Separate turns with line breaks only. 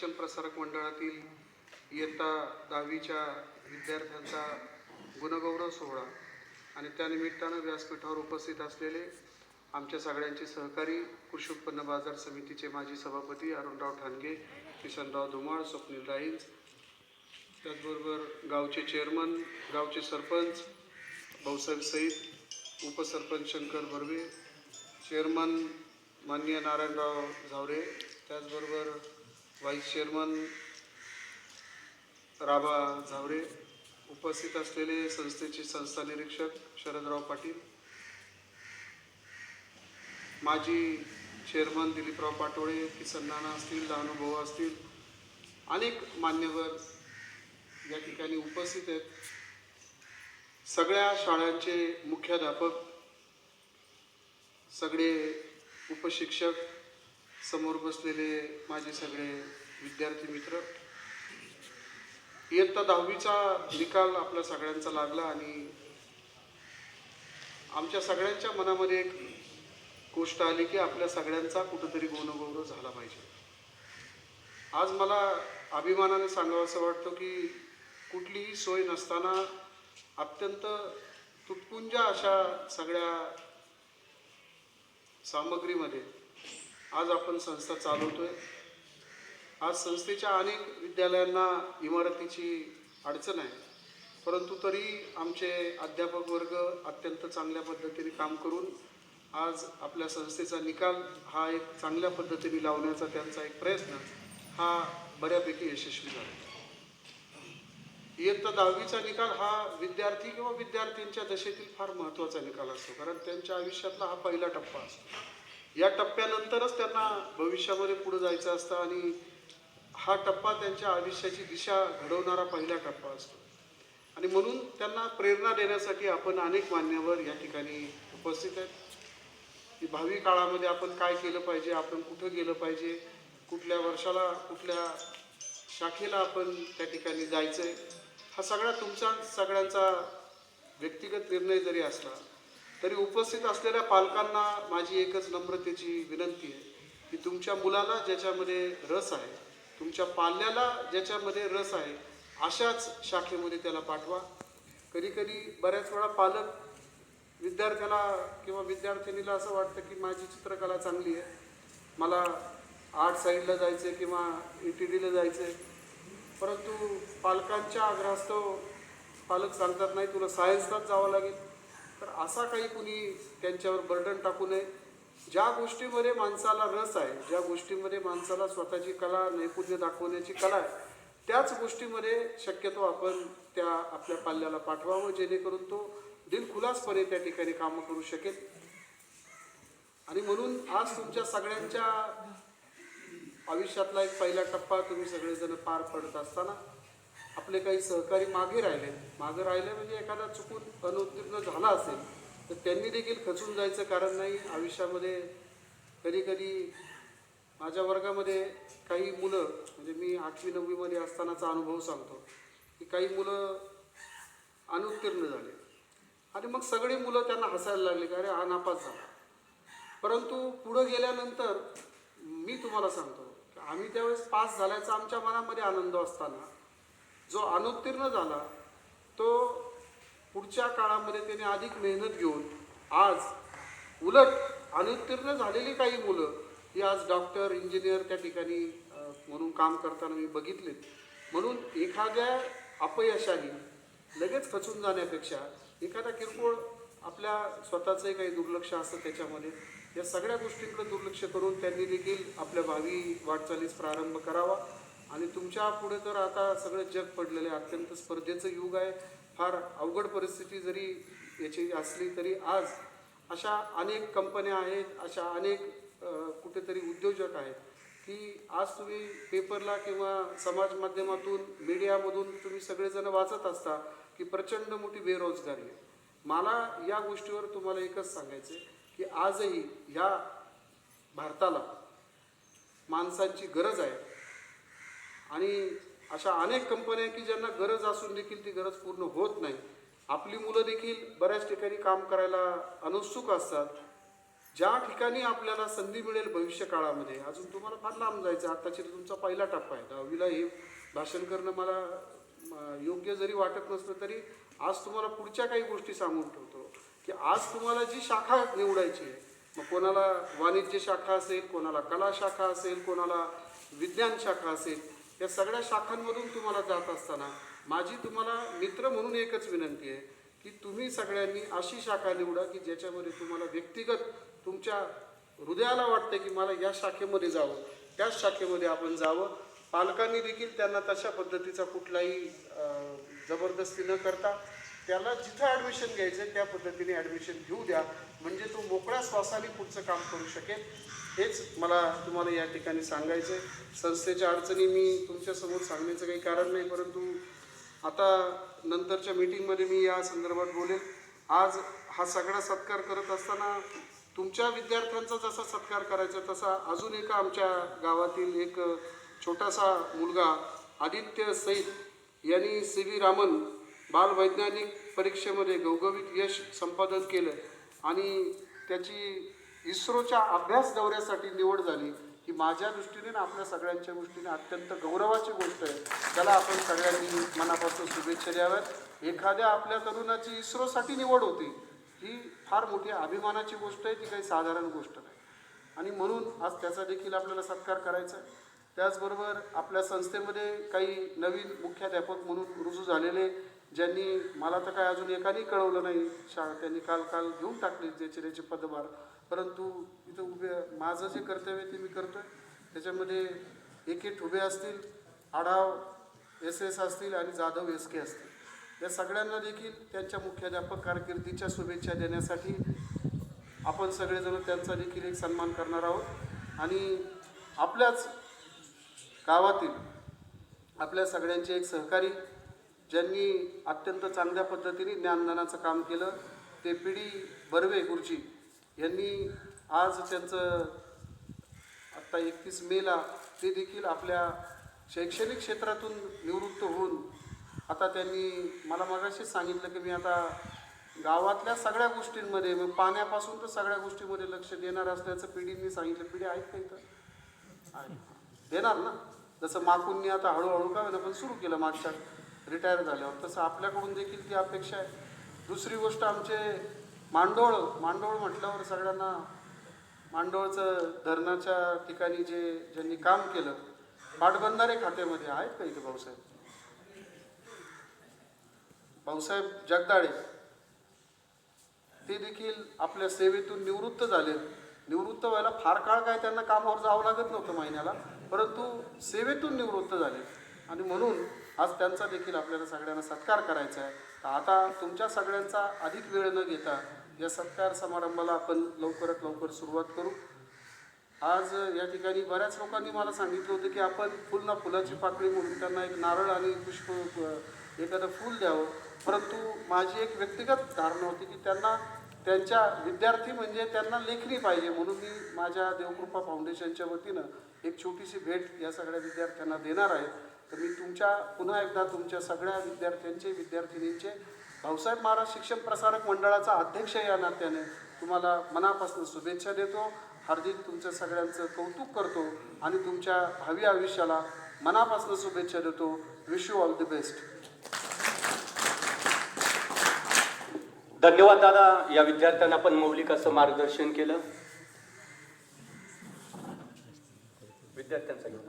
शिक्षण प्रसारक मंडळातील इयत्ता दहावीच्या विद्यार्थ्यांचा गुणगौरव सोहळा आणि त्यानिमित्तानं व्यासपीठावर उपस्थित असलेले आमच्या सगळ्यांचे सहकारी कृषी उत्पन्न बाजार समितीचे माजी सभापती अरुणराव ठाणगे किशनराव धुमाळ स्वप्नील राईंज त्याचबरोबर गावचे चेअरमन गावचे सरपंच भाऊसाहेब सईद उपसरपंच शंकर बर्वे चेअरमन माननीय नारायणराव झावरे त्याचबरोबर व्हाईस चेअरमन राभा झावरे उपस्थित असलेले संस्थेचे संस्था निरीक्षक शरदराव पाटील माजी चेअरमन दिलीपराव पाटोळे किसन नाना असतील लहानुभऊ असतील अनेक मान्यवर या ठिकाणी उपस्थित आहेत. सगळ्या शाळांचे मुख्याध्यापक सगळे उपशिक्षक समोर बसलेले माझे सगळे विद्यार्थी मित्र. इयत्ता दहावीचा निकाल आपल्या सगळ्यांचा लागला आणि आमच्या सगळ्यांच्या मनामध्ये एक गोष्ट आली की आपल्या सगळ्यांचा कुठंतरी गुणगौरव झाला पाहिजे. आज मला अभिमानाने सांगावं असं वाटतं की कुठलीही सोय नसताना अत्यंत तुटपुंजा अशा सगळ्या सामग्रीमध्ये आज आपण संस्था चालवतोय. आज संस्थेच्या अनेक विद्यालयांना इमारतीची अडचण आहे. परंतु तरी आमचे अध्यापक वर्ग अत्यंत चांगल्या पद्धतीने काम करून आज आपल्या संस्थेचा निकाल हा एक चांगल्या पद्धतीने लावण्याचा त्यांचा एक प्रयत्न हा बऱ्यापैकी यशस्वी झाला. इयत्ता दहावीचा निकाल हा विद्यार्थी किंवा विद्यार्थ्यांच्या दशेतील फार महत्त्वाचा निकाल असतो. कारण त्यांच्या आयुष्यातला हा पहिला टप्पा असतो. या टप्प्यानंतरच त्यांना भविष्यामध्ये पुढे जायचं असतं आणि हा टप्पा त्यांच्या आयुष्याची दिशा घडवणारा पहिला टप्पा असतो. आणि म्हणून त्यांना प्रेरणा देण्यासाठी आपण अनेक मान्यवर या ठिकाणी उपस्थित आहेत. की भावी काळामध्ये आपण काय केलं पाहिजे आपण कुठं गेलं पाहिजे कुठल्या वर्षाला कुठल्या शाखेला आपण त्या ठिकाणी जायचं आहे हा सगळा तुमचा सगळ्यांचा व्यक्तिगत निर्णय जरी असला तरी उपस्थित असलेल्या पालकांना माझी एकच नम्रतेची विनंती आहे की तुमच्या मुलाला ज्याच्यामध्ये रस आहे तुमच्या पाल्याला ज्याच्यामध्ये रस आहे अशाच शाखेमध्ये त्याला पाठवा. कधी कधी बऱ्याच वेळा पालक विद्यार्थ्याला किंवा विद्यार्थिनीला असं वाटतं की माझी चित्रकला चांगली आहे मला आर्ट साईडला जायचं आहे किंवा ई टी डीला जायचं आहे परंतु पालकांच्या आग्रहास्तव पालक सांगतात नाही तुला सायन्सलाच जावं लागेल. तर असा काही कुणी त्यांच्यावर बर्डन टाकू नये. ज्या गोष्टीमध्ये माणसाला रस आहे ज्या गोष्टीमध्ये माणसाला स्वतःची कला नैपुण्य दाखवण्याची कला आहे त्याच गोष्टीमध्ये शक्यतो आपण त्या आपल्या पाल्याला पाठवावं जेणेकरून तो दिलखुलासपणे त्या ठिकाणी कामं करू शकेल. आणि म्हणून आज तुमच्या सगळ्यांच्या आयुष्यातला एक पहिला टप्पा तुम्ही सगळेजण पार पडत असताना आपले काही सहकारी मागे राहिले. मागे राहिले म्हणजे एखादा चुकून अनुत्तीर्ण झाला असेल तर त्यांनी देखील खचून जायचं कारण नाही. आयुष्यामध्ये कधी कधी माझ्या वर्गामध्ये काही मुलं म्हणजे मी आठवी नववीमध्ये असतानाचा अनुभव सांगतो की काही मुलं अनुत्तीर्ण झाले. आणि मग सगळी मुलं त्यांना हसायला लागली की अरे हा नापास झाला. परंतु पुढं गेल्यानंतर मी तुम्हाला सांगतो की आम्ही त्यावेळेस पास झाल्याचा आमच्या मनामध्ये आनंद असताना जो अनुत्तीर्ण झाला तो पुढच्या काळामध्ये त्याने अधिक मेहनत घेऊन आज उलट अनुत्तीर्ण झालेली काही मुलं ही आज डॉक्टर इंजिनियर त्या ठिकाणी म्हणून काम करताना मी बघितलेत. म्हणून एखाद्या अपयशाने लगेच खचून जाण्यापेक्षा एखादा किरकोळ आपल्या स्वतःचंही काही दुर्लक्ष असतं त्याच्यामध्ये या सगळ्या गोष्टींकडे दुर्लक्ष करून त्यांनी देखील आपल्या भावी वाटचालीस प्रारंभ करावा. आणि तुमच्यापुढे तर आता सगळं जग पडलेलं आहे. अत्यंत स्पर्धेचं युग आहे. फार अवघड परिस्थिती जरी याची असली तरी आज अशा अनेक कंपन्या आहेत अशा अनेक कुठेतरी उद्योजक आहेत की आज तुम्ही पेपरला किंवा समाज माध्यमातून मीडियामधून तुम्ही सगळेजण वाचत असता की प्रचंड मोठी बेरोजगारी आहे. मला या गोष्टीवर तुम्हाला एकच सांगायचं आहे की आजही ह्या भारताला माणसांची गरज आहे. आणि अशा अनेक कंपन्या की ज्यांना गरज असून देखील ती गरज पूर्ण होत नाही. आपली मुलं देखील बऱ्याच ठिकाणी काम करायला अनुत्सुक असतात. ज्या ठिकाणी आपल्याला संधी मिळेल भविष्य काळामध्ये अजून तुम्हाला फार लांब जायचं आहे. आत्ताची तुमचा पहिला टप्पा आहे. दहावीला हे भाषण करणं मला योग्य जरी वाटत नसलं तरी आज तुम्हाला पुढच्या काही गोष्टी सांगून ठेवतो. की आज तुम्हाला जी शाखा निवडायची आहे मग कोणाला वाणिज्य शाखा असेल कोणाला कला शाखा असेल कोणाला विज्ञान शाखा असेल या सगळ्या शाखांमधून तुम्हाला जात असताना माझी तुम्हाला मित्र म्हणून एकच विनंती आहे की तुम्ही सगळ्यांनी अशी शाखा निवडा की ज्याच्यामध्ये तुम्हाला व्यक्तिगत तुमच्या हृदयाला वाटते की मला या शाखेमध्ये जावं त्याच शाखेमध्ये आपण जावं. पालकांनी देखील त्यांना तशा पद्धतीचा कुठलाही जबरदस्ती न करता त्याला जिथं ॲडमिशन घ्यायचं आहे त्या पद्धतीने ॲडमिशन घेऊ द्या. म्हणजे तो मोकळ्या श्वासाने पुढचं काम करू शकेल. हेच मला तुम्हाला या ठिकाणी सांगायचं आहे संस्थेच्या अडचणी मी तुमच्यासमोर सांगण्याचं काही कारण नाही परंतु आता नंतरच्या मीटिंगमध्ये मी या संदर्भात बोलेन आज हा सगळा सत्कार करत असताना तुमच्या विद्यार्थ्यांचा जसा सत्कार करायचा तसा अजून एका आमच्या गावातील एक छोटासा मुलगा आदित्य सैद यांनी सी व्ही रामन बालवैज्ञानिक परीक्षेमध्ये गवगवीत यश संपादन केलं आणि त्याची इस्रोच्या अभ्यास दौऱ्यासाठी निवड झाली ही माझ्या दृष्टीने ना आपल्या सगळ्यांच्या दृष्टीने अत्यंत गौरवाची गोष्ट आहे. त्याला आपण सगळ्यांनी मनापासून शुभेच्छा द्याव्यात. एखाद्या आपल्या तरुणाची इस्रोसाठी निवड होती ही फार मोठी अभिमानाची गोष्ट आहे ती काही साधारण गोष्ट नाही. आणि म्हणून आज त्याचा देखील आपल्याला सत्कार करायचा आहे. त्याचबरोबर आपल्या संस्थेमध्ये काही नवीन मुख्याध्यापक म्हणून रुजू झालेले ज्यांनी मला तर काय अजून एकाने कळवलं नाही. शा त्यांनी काल काल घेऊन टाकली त्याचे त्याचे पदभार. परंतु इथं उभे माझं जे कर्तव्य ते मी करतोय. त्याच्यामध्ये एक एक उभे असतील आढाव एस एस असतील आणि जाधव एस के असतील. या सगळ्यांना देखील त्यांच्या मुख्याध्यापक कारकिर्दीच्या शुभेच्छा देण्यासाठी आपण सगळेजण त्यांचा देखील एक सन्मान करणार आहोत. आणि आपल्याच गावातील आपल्या सगळ्यांचे एक सहकारी ज्यांनी अत्यंत चांगल्या पद्धतीने ज्ञानदानाचं काम केलं ते पी डी बर्वे गुरुजी यांनी आज त्यांचं आत्ता एकतीस मेला ते देखील आपल्या शैक्षणिक क्षेत्रातून निवृत्त होऊन आता त्यांनी मला मगाशीच सांगितलं की मी आता गावातल्या सगळ्या गोष्टींमध्ये मग पाण्यापासून तर सगळ्या गोष्टींमध्ये लक्ष देणार असल्याचं पिढींनी सांगितलं. पिढी आहेत का इथं? आहे. देणार ना? जसं माकूंनी आता हळूहळू का होईना पण सुरू केलं मागच्या रिटायर झाल्यावर. तसं आपल्याकडून देखील ती अपेक्षा आहे. दुसरी गोष्ट आमचे मांडोळ मांडोळ म्हटल्यावर सगळ्यांना मांडोळचं धरणाच्या ठिकाणी जे ज्यांनी काम केलं पाटबंधारे खात्यामध्ये आहेत का इथे भाऊसाहेब? भाऊसाहेब जगदाळे ते देखील आपल्या सेवेतून निवृत्त झाले. निवृत्त व्हायला फार काळ काय त्यांना कामावर जावं लागत नव्हतं महिन्याला परंतु सेवेतून निवृत्त झाले. आणि म्हणून आज त्यांचा देखील आपल्याला सगळ्यांना सत्कार करायचा आहे. तर आता तुमच्या सगळ्यांचा अधिक वेळ न घेता या सत्कार समारंभाला आपण लवकरात लवकर सुरुवात करू. आज या ठिकाणी बऱ्याच लोकांनी मला सांगितलं होतं की आपण फुल ना फुलाची पाकळी म्हणून त्यांना एक नारळ आणि पुष्प एखादं फूल द्यावं. परंतु माझी एक व्यक्तिगत धारणा होती की त्यांना त्यांच्या विद्यार्थी म्हणजे त्यांना लेखणी पाहिजे म्हणून मी माझ्या देवकृपा फाउंडेशनच्या वतीनं एक छोटीशी भेट या सगळ्या विद्यार्थ्यांना देणार आहे. तर मी तुमच्या पुन्हा एकदा तुमच्या सगळ्या विद्यार्थ्यांचे विद्यार्थिनींचे भाऊसाहेब महाराज शिक्षण प्रसारक मंडळाचा अध्यक्ष या नात्याने तुम्हाला मनापासून शुभेच्छा देतो. हार्दिक तुमच्या सगळ्यांचं कौतुक करतो आणि तुमच्या भावी आयुष्याला मनापासून शुभेच्छा देतो. Wish you all the best
धन्यवाद दादा. या विद्यार्थ्यांना पण मौलिक असं मार्गदर्शन केलं. विद्यार्थ्यांचा घेऊन